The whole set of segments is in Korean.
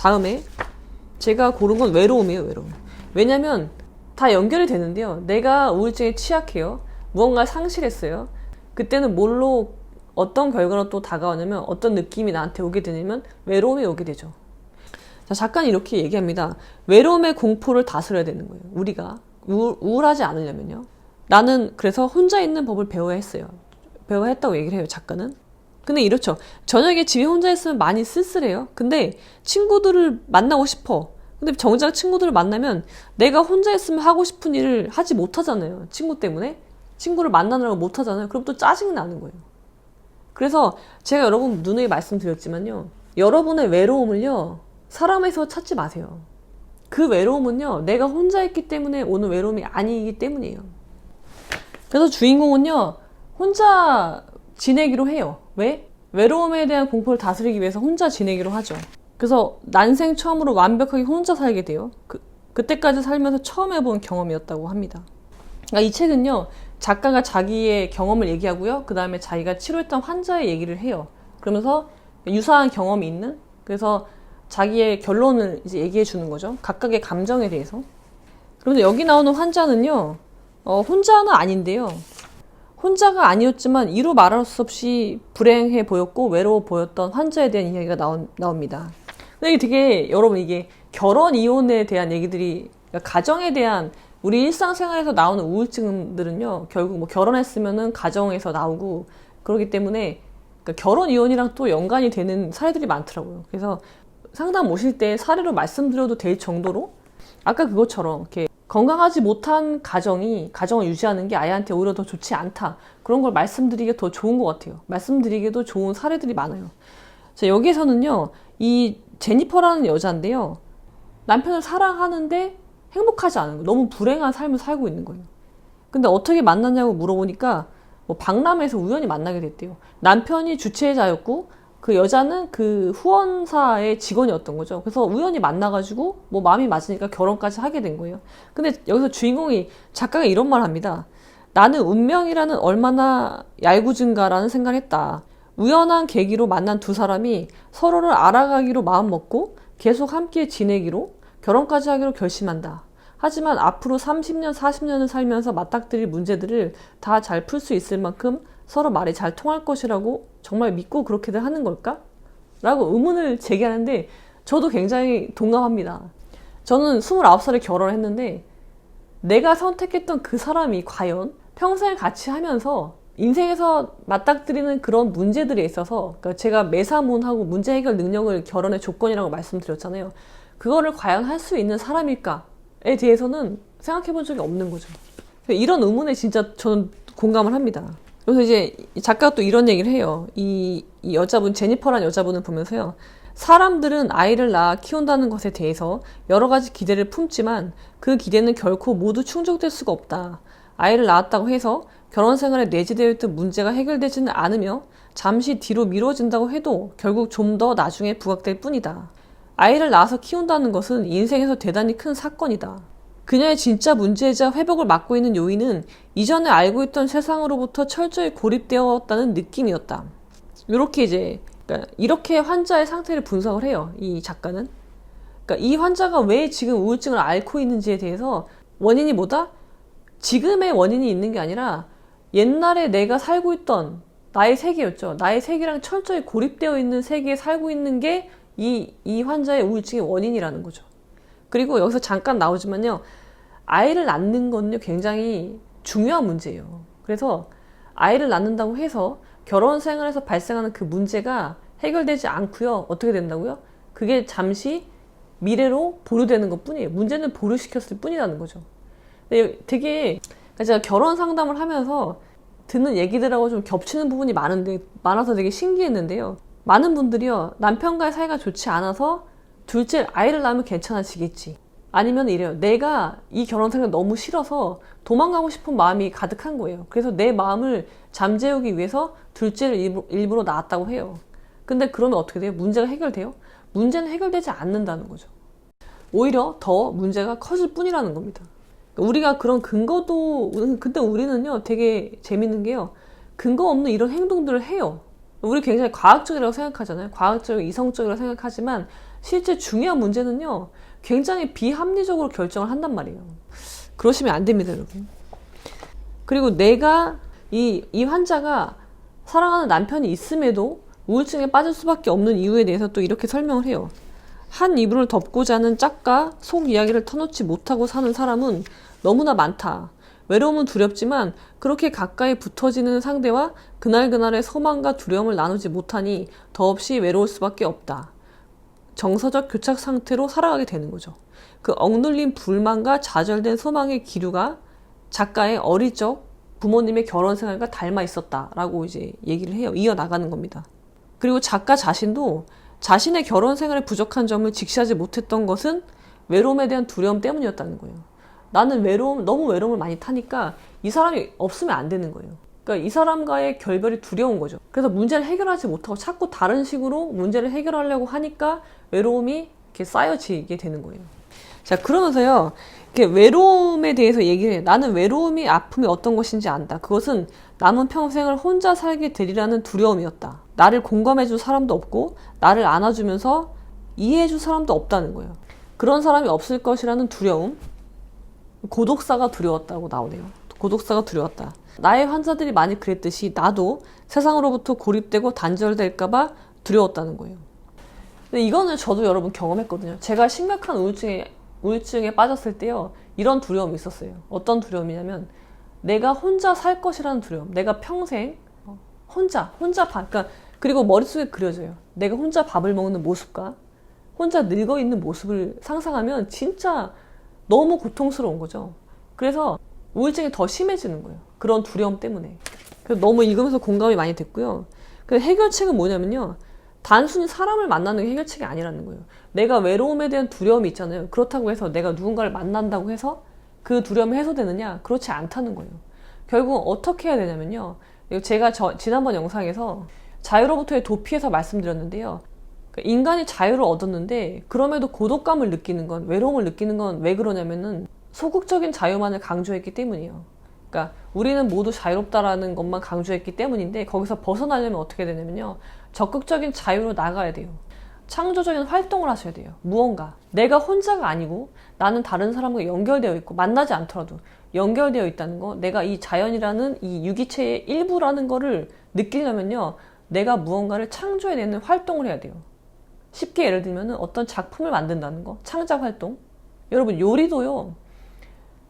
다음에 제가 고른 건 외로움이에요, 외로움. 왜냐면 다 연결이 되는데요. 내가 우울증에 취약해요. 무언가 상실했어요. 그때는 뭘로 어떤 결과로 또 다가오냐면 어떤 느낌이 나한테 오게 되냐면 외로움이 오게 되죠. 자, 작가는 이렇게 얘기합니다. 외로움의 공포를 다스려야 되는 거예요. 우리가 우울, 우울하지 않으려면요. 나는 그래서 혼자 있는 법을 배워야 했어요. 배워야 했다고 얘기를 해요, 작가는. 근데 이렇죠. 저녁에 집에 혼자 있으면 많이 쓸쓸해요. 근데 친구들을 만나고 싶어. 근데 정작 친구들을 만나면 내가 혼자 있으면 하고 싶은 일을 하지 못하잖아요. 친구 때문에. 친구를 만나느라고 못하잖아요. 그럼 또 짜증 나는 거예요. 그래서 제가 여러분 누누이 말씀드렸지만요. 여러분의 외로움을요. 사람에서 찾지 마세요. 그 외로움은요. 내가 혼자 있기 때문에 오는 외로움이 아니기 때문이에요. 그래서 주인공은요. 혼자 지내기로 해요. 왜? 외로움에 대한 공포를 다스리기 위해서 혼자 지내기로 하죠. 그래서 난생 처음으로 완벽하게 혼자 살게 돼요. 그, 그때까지 살면서 처음 해본 경험이었다고 합니다. 그러니까 이 책은요, 작가가 자기의 경험을 얘기하고요, 그 다음에 자기가 치료했던 환자의 얘기를 해요. 그러면서 유사한 경험이 있는, 그래서 자기의 결론을 이제 얘기해 주는 거죠. 각각의 감정에 대해서. 그런데 여기 나오는 환자는요, 어, 혼자는 아닌데요. 혼자가 아니었지만 이루 말할 수 없이 불행해 보였고 외로워 보였던 환자에 대한 이야기가 나오, 나옵니다. 근데 이게 되게 여러분 이게 결혼 이혼에 대한 얘기들이 그러니까 가정에 대한 우리 일상생활에서 나오는 우울증들은요 결국 뭐 결혼했으면은 가정에서 나오고 그러기 때문에 그러니까 결혼 이혼이랑 또 연관이 되는 사례들이 많더라고요. 그래서 상담 오실 때 사례로 말씀드려도 될 정도로 아까 그것처럼 이렇게 건강하지 못한 가정이 가정을 유지하는 게 아이한테 오히려 더 좋지 않다 그런 걸 말씀드리기 더 좋은 것 같아요. 말씀드리기도 좋은 사례들이 많아요. 자 여기에서는요 이 제니퍼라는 여자인데요 남편을 사랑하는데 행복하지 않은 거예요. 너무 불행한 삶을 살고 있는 거예요. 근데 어떻게 만났냐고 물어보니까 뭐 박람회에서 우연히 만나게 됐대요. 남편이 주최자였고 그 여자는 그 후원사의 직원이었던 거죠. 그래서 우연히 만나가지고 뭐 마음이 맞으니까 결혼까지 하게 된 거예요. 근데 여기서 주인공이 작가가 이런 말 합니다. 나는 운명이라는 얼마나 얄궂은가라는 생각을 했다. 우연한 계기로 만난 두 사람이 서로를 알아가기로 마음먹고 계속 함께 지내기로 결혼까지 하기로 결심한다. 하지만 앞으로 30년, 40년을 살면서 맞닥뜨릴 문제들을 다 잘 풀 수 있을 만큼 서로 말이 잘 통할 것이라고 정말 믿고 그렇게들 하는 걸까? 라고 의문을 제기하는데 저도 굉장히 동감합니다. 저는 29살에 결혼을 했는데 내가 선택했던 그 사람이 과연 평생 같이 하면서 인생에서 맞닥뜨리는 그런 문제들에 있어서 그러니까 제가 매사문하고 문제 해결 능력을 결혼의 조건이라고 말씀드렸잖아요. 그거를 과연 할 수 있는 사람일까에 대해서는 생각해 본 적이 없는 거죠. 이런 의문에 진짜 저는 공감을 합니다. 그래서 이제 작가가 또 이런 얘기를 해요. 이, 이 여자분, 제니퍼란 여자분을 보면서요. 사람들은 아이를 낳아 키운다는 것에 대해서 여러 가지 기대를 품지만 그 기대는 결코 모두 충족될 수가 없다. 아이를 낳았다고 해서 결혼 생활에 내재되어 있던 문제가 해결되지는 않으며 잠시 뒤로 미뤄진다고 해도 결국 좀 더 나중에 부각될 뿐이다. 아이를 낳아서 키운다는 것은 인생에서 대단히 큰 사건이다. 그녀의 진짜 문제이자 회복을 막고 있는 요인은 이전에 알고 있던 세상으로부터 철저히 고립되었다는 느낌이었다. 이렇게 이제 그러니까 이렇게 환자의 상태를 분석을 해요. 이 작가는. 그러니까 이 환자가 왜 지금 우울증을 앓고 있는지에 대해서 원인이 뭐다? 지금의 원인이 있는 게 아니라 옛날에 내가 살고 있던 나의 세계였죠. 나의 세계랑 철저히 고립되어 있는 세계에 살고 있는 게 이, 이 환자의 우울증의 원인이라는 거죠. 그리고 여기서 잠깐 나오지만요. 아이를 낳는 거는요, 굉장히 중요한 문제예요. 그래서 아이를 낳는다고 해서 결혼 생활에서 발생하는 그 문제가 해결되지 않고요. 어떻게 된다고요? 그게 잠시 미래로 보류되는 것 뿐이에요. 문제는 보류시켰을 뿐이라는 거죠. 되게 그러니까 제가 결혼 상담을 하면서 듣는 얘기들하고 좀 겹치는 부분이 많은데 많아서 되게 신기했는데요. 많은 분들이요 남편과의 사이가 좋지 않아서 둘째 아이를 낳으면 괜찮아지겠지. 아니면 이래요. 내가 이 결혼 생활 너무 싫어서 도망가고 싶은 마음이 가득한 거예요. 그래서 내 마음을 잠재우기 위해서 둘째를 일부, 일부러 낳았다고 해요. 근데 그러면 어떻게 돼요? 문제가 해결돼요? 문제는 해결되지 않는다는 거죠. 오히려 더 문제가 커질 뿐이라는 겁니다. 우리가 그런 근거도, 근데 우리는요, 되게 재밌는 게요. 근거 없는 이런 행동들을 해요. 우리 굉장히 과학적이라고 생각하잖아요. 과학적, 이성적이라고 생각하지만 실제 중요한 문제는요, 굉장히 비합리적으로 결정을 한단 말이에요. 그러시면 안 됩니다, 여러분. 그리고 내가 이, 이 환자가 사랑하는 남편이 있음에도 우울증에 빠질 수밖에 없는 이유에 대해서 또 이렇게 설명을 해요. 한 이불을 덮고자 하는 짝과 속 이야기를 터놓지 못하고 사는 사람은 너무나 많다. 외로움은 두렵지만 그렇게 가까이 붙어지는 상대와 그날그날의 소망과 두려움을 나누지 못하니 더없이 외로울 수밖에 없다. 정서적 교착 상태로 살아가게 되는 거죠. 그 억눌린 불만과 좌절된 소망의 기류가 작가의 어릴 적 부모님의 결혼 생활과 닮아 있었다라고 이제 얘기를 해요. 이어나가는 겁니다. 그리고 작가 자신도 자신의 결혼 생활에 부족한 점을 직시하지 못했던 것은 외로움에 대한 두려움 때문이었다는 거예요. 나는 외로움, 너무 외로움을 많이 타니까 이 사람이 없으면 안 되는 거예요. 그러니까 이 사람과의 결별이 두려운 거죠. 그래서 문제를 해결하지 못하고 자꾸 다른 식으로 문제를 해결하려고 하니까 외로움이 이렇게 쌓여지게 되는 거예요. 자, 그러면서요, 이렇게 외로움에 대해서 얘기를 해요. 나는 외로움이 아픔이 어떤 것인지 안다. 그것은 남은 평생을 혼자 살게 되리라는 두려움이었다. 나를 공감해줄 사람도 없고, 나를 안아주면서 이해해줄 사람도 없다는 거예요. 그런 사람이 없을 것이라는 두려움. 고독사가 두려웠다고 나오네요. 고독사가 두려웠다. 나의 환자들이 많이 그랬듯이 나도 세상으로부터 고립되고 단절될까봐 두려웠다는 거예요. 근데 이거는 저도 여러분 경험했거든요. 제가 심각한 우울증에, 우울증에 빠졌을 때요. 이런 두려움이 있었어요. 어떤 두려움이냐면 내가 혼자 살 것이라는 두려움. 내가 평생 혼자, 혼자 밥, 그러니까 그리고 머릿속에 그려져요. 내가 혼자 밥을 먹는 모습과 혼자 늙어 있는 모습을 상상하면 진짜 너무 고통스러운 거죠. 그래서 우울증이 더 심해지는 거예요. 그런 두려움 때문에. 그래서 너무 읽으면서 공감이 많이 됐고요. 그 해결책은 뭐냐면요. 단순히 사람을 만나는 게 해결책이 아니라는 거예요. 내가 외로움에 대한 두려움이 있잖아요. 그렇다고 해서 내가 누군가를 만난다고 해서 그 두려움이 해소되느냐? 그렇지 않다는 거예요. 결국 어떻게 해야 되냐면요. 제가 저, 지난번 영상에서 자유로부터의 도피에서 말씀드렸는데요. 그러니까 인간이 자유를 얻었는데 그럼에도 고독감을 느끼는 건 외로움을 느끼는 건 왜 그러냐면은 소극적인 자유만을 강조했기 때문이에요. 그러니까 우리는 모두 자유롭다라는 것만 강조했기 때문인데 거기서 벗어나려면 어떻게 되냐면요. 적극적인 자유로 나가야 돼요. 창조적인 활동을 하셔야 돼요. 무언가. 내가 혼자가 아니고 나는 다른 사람과 연결되어 있고 만나지 않더라도 연결되어 있다는 거. 내가 이 자연이라는 이 유기체의 일부라는 거를 느끼려면요. 내가 무언가를 창조해내는 활동을 해야 돼요. 쉽게 예를 들면 어떤 작품을 만든다는 거. 창작 활동. 여러분 요리도요.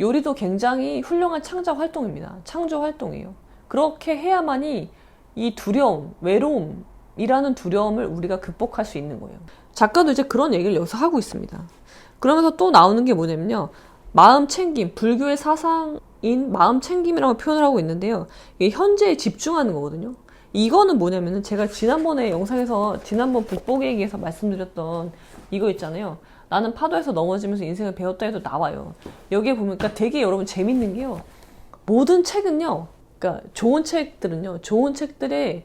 요리도 굉장히 훌륭한 창작 활동입니다. 창조 활동이에요. 그렇게 해야만이 이 두려움, 외로움 이라는 두려움을 우리가 극복할 수 있는 거예요. 작가도 이제 그런 얘기를 여기서 하고 있습니다. 그러면서 또 나오는 게 뭐냐면요. 마음 챙김, 불교의 사상인 마음 챙김이라고 표현을 하고 있는데요. 이게 현재에 집중하는 거거든요. 이거는 뭐냐면은 제가 지난번에 영상에서 지난번 북복 얘기에서 말씀드렸던 이거 있잖아요. 나는 파도에서 넘어지면서 인생을 배웠다 해도 나와요. 여기에 보면 그러니까 되게 여러분 재밌는 게요. 모든 책은요. 그러니까 좋은 책들은요. 좋은 책들의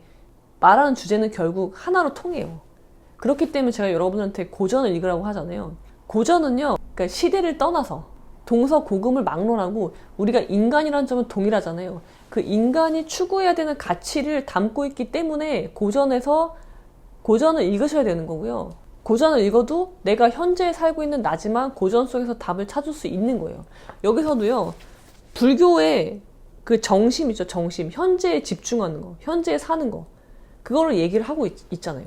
말하는 주제는 결국 하나로 통해요. 그렇기 때문에 제가 여러분한테 고전을 읽으라고 하잖아요. 고전은요. 그러니까 시대를 떠나서 동서 고금을 막론하고 우리가 인간이라는 점은 동일하잖아요. 그 인간이 추구해야 되는 가치를 담고 있기 때문에 고전에서 고전을 읽으셔야 되는 거고요. 고전을 읽어도 내가 현재 살고 있는 나지만 고전 속에서 답을 찾을 수 있는 거예요. 여기서도요, 불교의 그 정심이죠, 정심. 현재에 집중하는 거, 현재에 사는 거. 그거를 얘기를 하고 있, 잖아요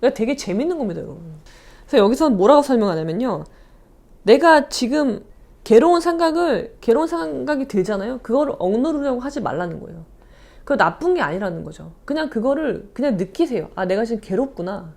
그러니까 되게 재밌는 겁니다, 여러분. 그래서 여기서 뭐라고 설명하냐면요. 내가 지금 괴로운 생각을, 괴로운 생각이 들잖아요. 그거를 억누르려고 하지 말라는 거예요. 그거 나쁜 게 아니라는 거죠. 그냥 그거를 그냥 느끼세요. 아, 내가 지금 괴롭구나.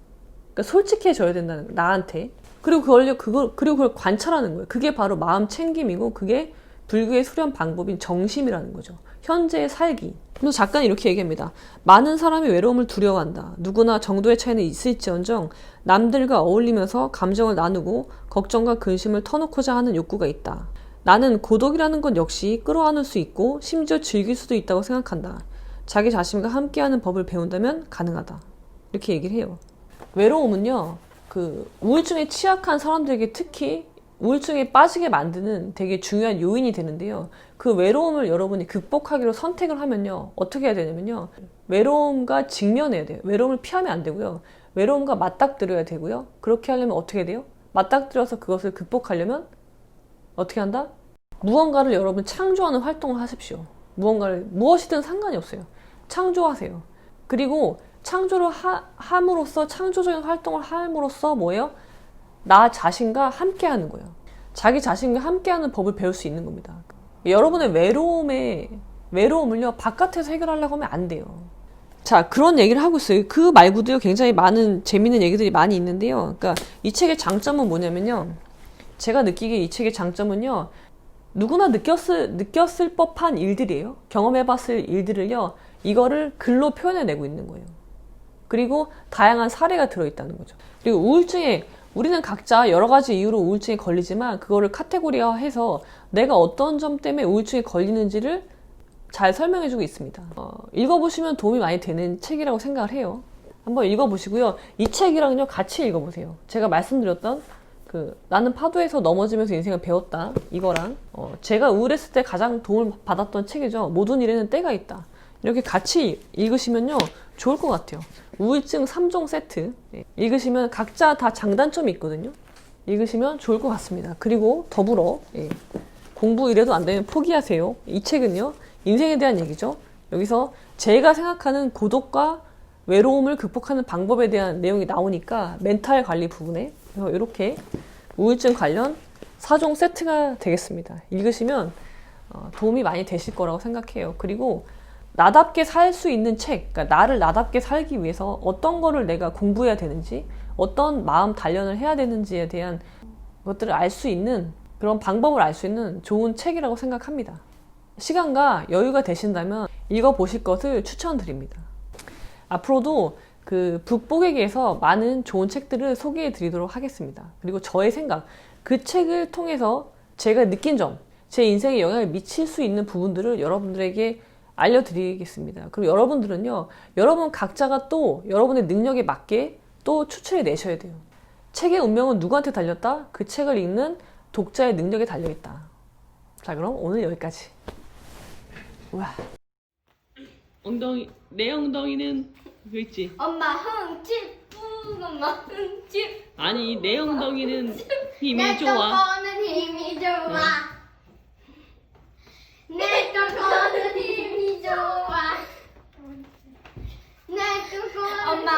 그러니까 솔직해져야 된다는. 나한테. 그리고 그걸 그걸 그리고 그걸 관찰하는 거예요. 그게 바로 마음 챙김이고 그게 불교의 수련 방법인 정심이라는 거죠. 현재의 살기. 그래서 작가는 이렇게 얘기합니다. 많은 사람이 외로움을 두려워한다. 누구나 정도의 차이는 있을지언정 남들과 어울리면서 감정을 나누고 걱정과 근심을 터놓고자 하는 욕구가 있다. 나는 고독이라는 것 역시 끌어안을 수 있고 심지어 즐길 수도 있다고 생각한다. 자기 자신과 함께하는 법을 배운다면 가능하다. 이렇게 얘기를 해요. 외로움은요, 그 우울증에 취약한 사람들에게 특히 우울증에 빠지게 만드는 되게 중요한 요인이 되는데요. 그 외로움을 여러분이 극복하기로 선택을 하면요. 어떻게 해야 되냐면요. 외로움과 직면해야 돼요. 외로움을 피하면 안 되고요. 외로움과 맞닥뜨려야 되고요. 그렇게 하려면 어떻게 돼요? 맞닥뜨려서 그것을 극복하려면 어떻게 한다? 무언가를 여러분 창조하는 활동을 하십시오. 무언가를 무엇이든 상관이 없어요. 창조하세요. 그리고 창조를 하, 함으로써 창조적인 활동을 함으로써 뭐예요? 나 자신과 함께 하는 거예요. 자기 자신과 함께 하는 법을 배울 수 있는 겁니다. 여러분의 외로움에 외로움을요 바깥에서 해결하려고 하면 안 돼요. 자 그런 얘기를 하고 있어요. 그 말고도요 굉장히 많은 재밌는 얘기들이 많이 있는데요. 그러니까 이 책의 장점은 뭐냐면요. 제가 느끼기에 이 책의 장점은요. 누구나 느꼈을 느꼈을 법한 일들이에요. 경험해봤을 일들을요. 이거를 글로 표현해내고 있는 거예요. 그리고 다양한 사례가 들어있다는 거죠. 그리고 우울증에 우리는 각자 여러 가지 이유로 우울증에 걸리지만 그거를 카테고리화해서 내가 어떤 점 때문에 우울증에 걸리는지를 잘 설명해주고 있습니다. 어, 읽어보시면 도움이 많이 되는 책이라고 생각을 해요. 한번 읽어보시고요. 이 책이랑요 같이 읽어보세요. 제가 말씀드렸던 그 나는 파도에서 넘어지면서 인생을 배웠다 이거랑 어, 제가 우울했을 때 가장 도움을 받았던 책이죠. 모든 일에는 때가 있다. 이렇게 같이 읽으시면요 좋을 것 같아요. 우울증 3종 세트 예, 읽으시면 각자 다 장단점이 있거든요. 읽으시면 좋을 것 같습니다. 그리고 더불어 예, 공부 이래도 안 되면 포기하세요. 이 책은요 인생에 대한 얘기죠. 여기서 제가 생각하는 고독과 외로움을 극복하는 방법에 대한 내용이 나오니까 멘탈 관리 부분에 그래서 이렇게 우울증 관련 4종 세트가 되겠습니다. 읽으시면 어, 도움이 많이 되실 거라고 생각해요. 그리고 나답게 살 수 있는 책, 그러니까 나를 나답게 살기 위해서 어떤 거를 내가 공부해야 되는지, 어떤 마음 단련을 해야 되는지에 대한 것들을 알 수 있는 그런 방법을 알 수 있는 좋은 책이라고 생각합니다. 시간과 여유가 되신다면 읽어보실 것을 추천드립니다. 앞으로도 그 북보객에서 많은 좋은 책들을 소개해 드리도록 하겠습니다. 그리고 저의 생각, 그 책을 통해서 제가 느낀 점, 제 인생에 영향을 미칠 수 있는 부분들을 여러분들에게 알려드리겠습니다. 그리고 여러분들은요, 여러분 각자가 또 여러분의 능력에 맞게 또 추천해 내셔야 돼요. 책의 운명은 누구한테 달렸다? 그 책을 읽는 독자의 능력에 달려있다. 자, 그럼 오늘 여기까지. 우와. 엉덩이, 내 엉덩이는 그 있지? 엄마 흥칫 뿌 엄마 흥칫 아니, 내 엉덩이는 힘이 내 좋아. 거는 힘이 좋아 내 거는 힘이 좋아 내 거는 엄마.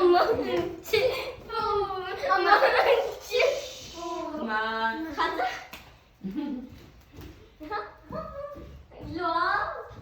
엄마